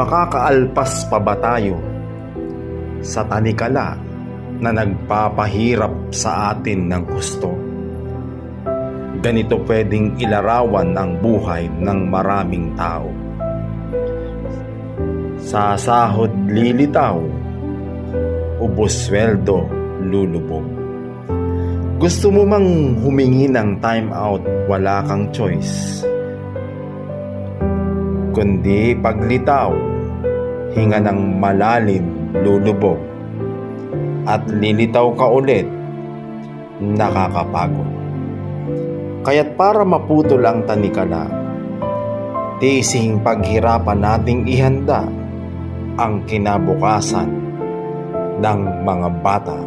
Makakaalpas pa ba tayo sa tanikala na nagpapahirap sa atin ng gusto? Ganito pwedeng ilarawan ang buhay ng maraming tao. Sa sahod lilitaw, ubos sweldo lulubog. Gusto mo mang humingi ng time out, wala kang choice. Kundi paglitaw, hinga ng malalim, lulubog. At lilitaw ka ulit, nakakapagod. Kaya't para maputol ang tanikala, tising paghirapan nating ihanda ang kinabukasan ng mga bata